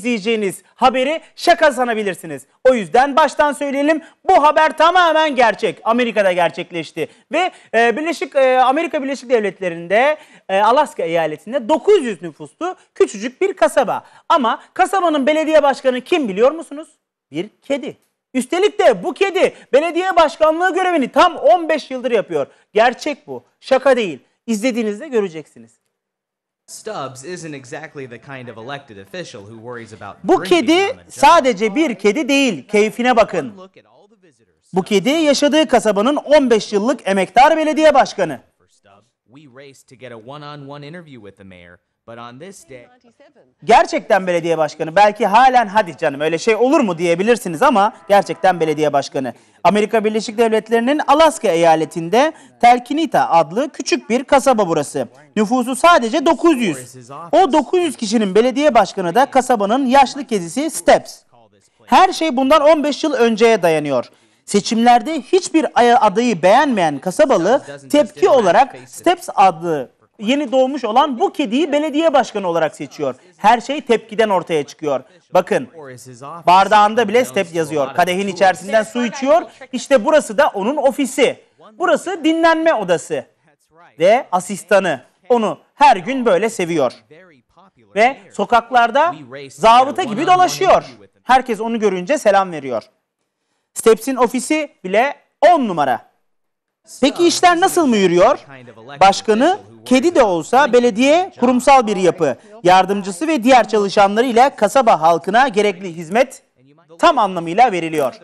izleyeceğiniz haberi şaka sanabilirsiniz. O yüzden baştan söyleyelim bu haber tamamen gerçek. Amerika'da gerçekleşti ve e, Birleşik e, Amerika Birleşik Devletleri'nde e, Alaska eyaletinde 900 nüfuslu küçücük bir kasaba. Ama kasabanın belediye başkanı kim biliyor musunuz? Bir kedi. Üstelik de bu kedi belediye başkanlığı görevini tam 15 yıldır yapıyor. Gerçek bu. Şaka değil. İzlediğinizde göreceksiniz. Stubbs isn't exactly the kind of elected official who worries about Bu kedi sadece bir kedi değil. Keyfine bakın. Bu kedi yaşadığı kasabanın 15 yıllık emektar belediye başkanı. We raced to get a one-on-one interview with the mayor, Gerçekten belediye başkanı. Belki halen hadi canım öyle şey olur mu diyebilirsiniz ama gerçekten belediye başkanı. Amerika Birleşik Devletleri'nin Alaska eyaletinde Telkinita adlı küçük bir kasaba burası. Nüfusu sadece 900. O 900 kişinin belediye başkanı da kasabanın yaşlı kedisi Steps. Her şey bundan 15 yıl önceye dayanıyor. Seçimlerde hiçbir ay- adayı beğenmeyen kasabalı tepki olarak Steps adlı yeni doğmuş olan bu kediyi belediye başkanı olarak seçiyor. Her şey tepkiden ortaya çıkıyor. Bakın bardağında bile Step yazıyor. Kadehin içerisinden su içiyor. İşte burası da onun ofisi. Burası dinlenme odası ve asistanı. Onu her gün böyle seviyor. Ve sokaklarda zabıta gibi dolaşıyor. Herkes onu görünce selam veriyor. Steps'in ofisi bile 10 numara. Peki işler nasıl mı yürüyor? Başkanı kedi de olsa belediye kurumsal bir yapı. Yardımcısı ve diğer çalışanları ile kasaba halkına gerekli hizmet tam anlamıyla veriliyor.